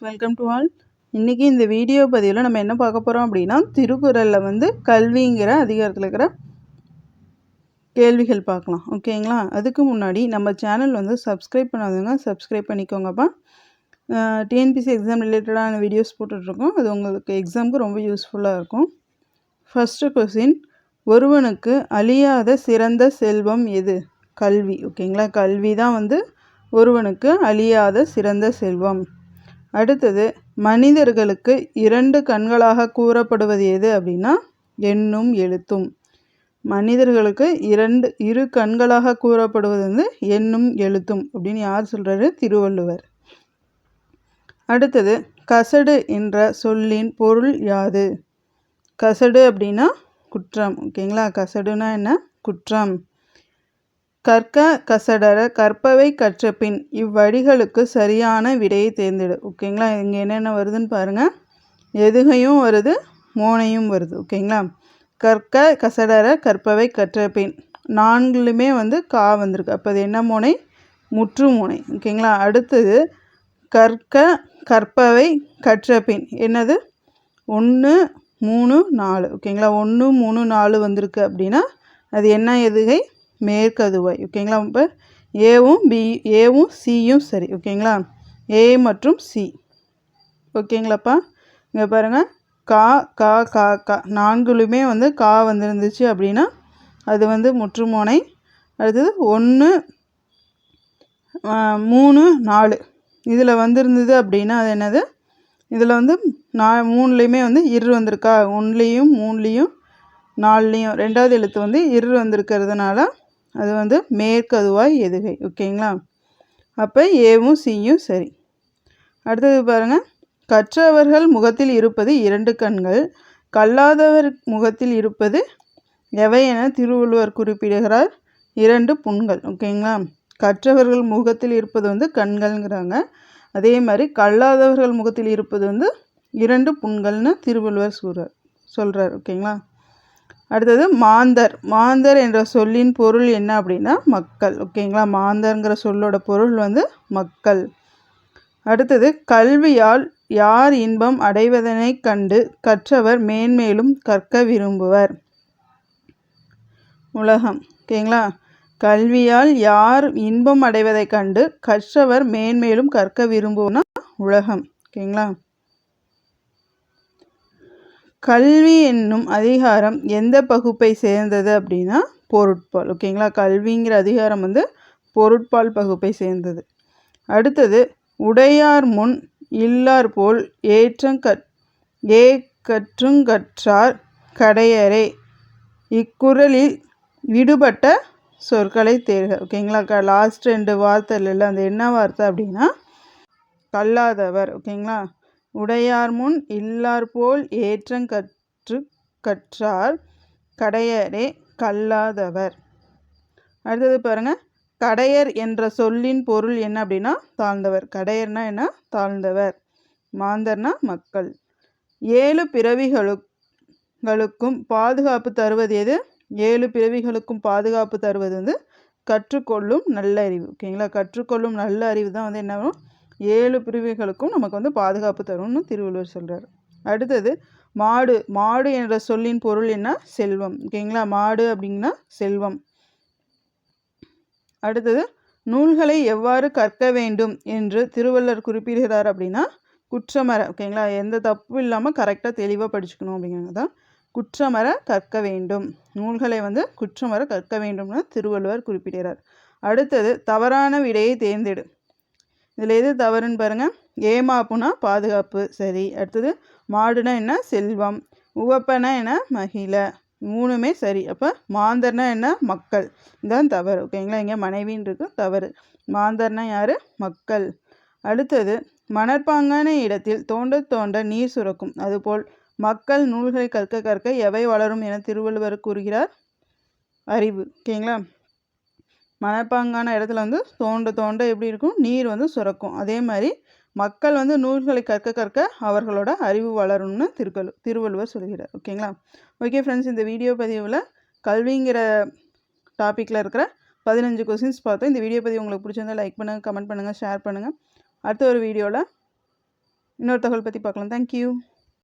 Friends welcome to all இன்றைக்கி இந்த video பதிவில் நம்ம என்ன பார்க்க போகிறோம் அப்படின்னா திருக்குறளில் வந்து கல்விங்கிற அதிகாரத்தில் இருக்கிற கேள்விகள் பார்க்கலாம். ஓகேங்களா அதுக்கு முன்னாடி நம்ம சேனல் வந்து சப்ஸ்கிரைப் பண்ணாதவங்க சப்ஸ்கிரைப் பண்ணிக்கோங்கப்பா. டிஎன்பிசி எக்ஸாம் ரிலேட்டடான வீடியோஸ் போட்டுட்ருக்கோம். அது உங்களுக்கு எக்ஸாமுக்கு ரொம்ப யூஸ்ஃபுல்லாக இருக்கும். ஃபஸ்ட்டு கொஸ்டின் ஒருவனுக்கு அழியாத சிறந்த செல்வம் எது? கல்வி. ஓகேங்களா கல்வி தான் வந்து ஒருவனுக்கு அழியாத சிறந்த செல்வம். அடுத்தது மனிதர்களுக்கு இரண்டு கண்களாக கூறப்படுவது எது அப்படின்னா எண்ணும் எழுத்தும். மனிதர்களுக்கு இரண்டு இரு கண்களாக கூறப்படுவது வந்து எண்ணும் எழுத்தும் அப்படின்னு யார் சொல்கிறாரு திருவள்ளுவர். அடுத்தது கசடு என்ற சொல்லின் பொருள் யாது? கசடு அப்படின்னா குற்றம் ஓகேங்களா? கசடுனா என்ன? குற்றம். கற்க கசடர கற்பவை கற்றபின் இவ்வடிகளுக்கு சரியான விடையை தேர்ந்தெடு. ஓகேங்களா? இங்கே என்னென்ன வருதுன்னு பாருங்கள் எதுகையும் வருது மோனையும் வருது. ஓகேங்களா? கற்க கசடர கற்பவை கற்றபின் நான்குலுமே வந்து கா வந்திருக்கு. அப்போ அது என்ன மோனை? முற்று மோனை. ஓகேங்களா? அடுத்தது கற்க கற்பவை கற்றபின் என்னது? ஒன்று மூணு நாலு. ஓகேங்களா? ஒன்று மூணு நாலு வந்திருக்கு அப்படின்னா அது என்ன எதுகை? மேற்கதுவாய் ஓகேங்களா இப்போ ஏவும் பி ஏவும் சியும் சரி ஓகேங்களா ஏ மற்றும் சி ஓகேங்களாப்பா இங்கே பாருங்கள் கா கா கா கா. நான்குலுமே வந்து கா வந்துருந்துச்சு அப்படின்னா அது வந்து முற்றுமோனை அடுத்தது ஒன்று மூணு நாலு. இதில் வந்திருந்தது அப்படின்னா அது என்னது? இதில் வந்து நா மூணுலேயுமே வந்து இரு வந்திருக்கா? ஒன்லேயும் மூணுலேயும் நாலுலேயும். ரெண்டாவது எழுத்து வந்து இரு வந்திருக்கிறதுனால அது வந்து மேற்கதுவாய் எதுகை ஓகேங்களா? அப்போ ஏவும் சியும் சரி. அடுத்தது பாருங்கள் கற்றவர்கள் முகத்தில் இருப்பது இரண்டு கண்கள் கல்லாதவர் முகத்தில் இருப்பது எவை என திருவள்ளுவர் குறிப்பிடுகிறார். இரண்டு புண்கள் ஓகேங்களா? கற்றவர்கள் முகத்தில் இருப்பது வந்து கண்கள்ங்கிறாங்க. அதே மாதிரி கல்லாதவர்கள் முகத்தில் இருப்பது வந்து இரண்டு புண்கள்னு திருவள்ளுவர் சொல்கிறார் சொல்கிறார் ஓகேங்களா? அடுத்தது மாந்தர். மாந்தர் என்ற சொல்லின் பொருள் என்ன அப்படின்னா மக்கள். ஓகேங்களா? மாந்தர்ங்கிற சொல்லோட பொருள் வந்து மக்கள். அடுத்தது கல்வியால் யார் இன்பம் அடைவதனை கண்டு கற்றவர் மேன்மேலும் கற்க விரும்புவர். உலகம். ஓகேங்களா? கல்வியால் யார் இன்பம் அடைவதை கண்டு கற்றவர் மேன்மேலும் கற்க விரும்புவோம்னா உலகம். ஓகேங்களா? கல்வி என்னும் அதிகாரம் எந்த பகுப்பை சேர்ந்தது அப்படின்னா பொருட்பால். ஓகேங்களா? கல்விங்கிற அதிகாரம் வந்து பொருட்பால் பகுப்பை சேர்ந்தது. அடுத்தது உடையார் முன் இல்லார் போல் ஏற்றங்கற் ஏ கற்றுங்கற்றார் கடையரே. இக்குறளில் விடுபட்ட சொற்களை தேர்க ஓகேங்களா? க லாஸ்ட் ரெண்டு வார்த்தை இல்லை அந்த என்ன வார்த்தை அப்படின்னா கல்லாதவர். ஓகேங்களா? உடையார் முன் இல்லார் போல் ஏற்றங்கற்று கற்றார் கடையரே கல்லாதவர். அடுத்தது பாருங்கள் கடையர் என்ற சொல்லின் பொருள் என்ன அப்படின்னா தாழ்ந்தவர். கடையர்னா என்ன? தாழ்ந்தவர். மாந்தர்னா மக்கள். ஏழு பிறவிகளுக்கும் பாதுகாப்பு தருவது எது? ஏழு பிறவிகளுக்கும் பாதுகாப்பு தருவது வந்து கற்றுக்கொள்ளும் நல்ல அறிவு ஓகேங்களா? கற்றுக்கொள்ளும் நல்ல அறிவு தான் வந்து என்ன ஏழு பிரிவுகளுக்கும் நமக்கு வந்து பாதுகாப்பு தரும்னு திருவள்ளுவர் சொல்கிறார் அடுத்தது மாடு மாடு என்ற சொல்லின் பொருள் என்ன? செல்வம். ஓகேங்களா? மாடு அப்படிங்கன்னா செல்வம். அடுத்தது நூல்களை எவ்வாறு கற்க வேண்டும் என்று திருவள்ளுவர் குறிப்பிடுகிறார் அப்படின்னா குற்றமர ஓகேங்களா? எந்த தப்பு இல்லாமல் கரெக்டாக தெளிவாக படிச்சுக்கணும் அப்படிங்கிறது தான் குற்றமர கற்க வேண்டும். நூல்களை வந்து குற்றமர கற்க வேண்டும்னு திருவள்ளுவர் குறிப்பிடுகிறார். அடுத்தது தவறான விடையை தேர்ந்தெடு. இதில் எது தவறுன்னு பாருங்கள் ஏமாப்புனா பாதுகாப்பு சரி. அடுத்தது மாடுனா என்ன? செல்வம். உவப்பனா என்ன? மகிழ. மூணுமே சரி. அப்போ மாந்தர்னா என்ன? மக்கள். இதுதான் தவறு. ஓகேங்களா இங்கே மனைவின்னு இருக்கு. தவறு. மாந்தர்னா யார்? மக்கள். அடுத்தது மணற்பாங்கான இடத்தில் தோண்ட தோண்ட நீர் சுரக்கும். அதுபோல் மக்கள் நூல்களை கற்க கற்க எவை வளரும் என திருவள்ளுவர் கூறுகிறார். அறிவு. ஓகேங்களா மணப்பாங்கான இடத்துல வந்து தோண்ட தோண்ட எப்படி இருக்கும்? நீர் வந்து சுரக்கும். அதே மாதிரி மக்கள் வந்து நூல்களை கற்க கற்க அவர்களோட அறிவு வளரும்னு திருக்கல் திருவள்ளுவர் சொல்கிறார். ஓகேங்களா? ஓகே ஃப்ரெண்ட்ஸ் இந்த வீடியோ பதிவில் கல்விங்கிற டாப்பிக்கில் இருக்கிற பதினஞ்சு கொஸ்டின்ஸ் பார்த்தோம். இந்த வீடியோ பதிவு உங்களுக்கு பிடிச்சிருந்தா லைக் பண்ணுங்கள் கமெண்ட் பண்ணுங்கள் ஷேர் பண்ணுங்கள் அடுத்த ஒரு வீடியோவில் இன்னொரு தகவல் பற்றி பார்க்கலாம். தேங்க்யூ